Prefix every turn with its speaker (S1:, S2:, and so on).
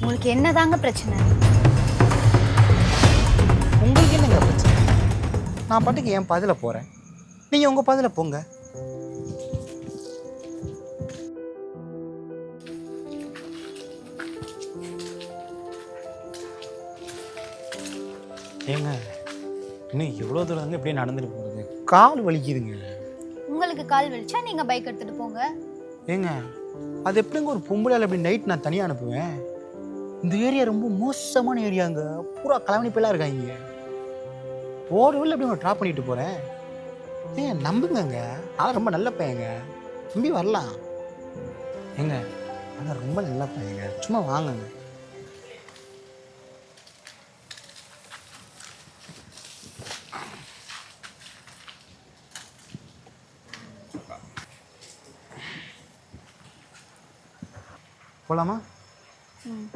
S1: உங்களுக்கு என்னதாங்க பிரச்சனை?
S2: உங்களுக்கு என்னங்க பிரச்சனை? நான் பாட்டுக்கு என் பதில போகிறேன் நீங்கள் உங்கள் பதில போங்க. ஏங்க இன்னும் எவ்வளோ தூரம் இப்படியே நடந்துட்டு போகிறது கால் வலிக்குதுங்க.
S1: உங்களுக்கு கால் வலிச்சா நீங்க பைக் எடுத்துட்டு போங்க.
S2: ஏங்க அது எப்படிங்க ஒரு பொம்பளையால் இப்படி நைட் நான் தனியாக அனுப்புவேன்? இந்த ஏரியா ரொம்ப மோசமான ஏரியாங்க பூரா கலவணி இருக்காங்க இருக்காங்க ஓடுவில் எப்படி ஒன்று ட்ராப் பண்ணிட்டு போகிறேன் ஏன் நம்புங்கங்க ஆனால் ரொம்ப நல்ல பையங்க. நம்பி வரலாம். ஏங்க ஆனால் ரொம்ப நல்ல பையங்க. சும்மா வாங்குங்க. போகலாமா
S1: ம்.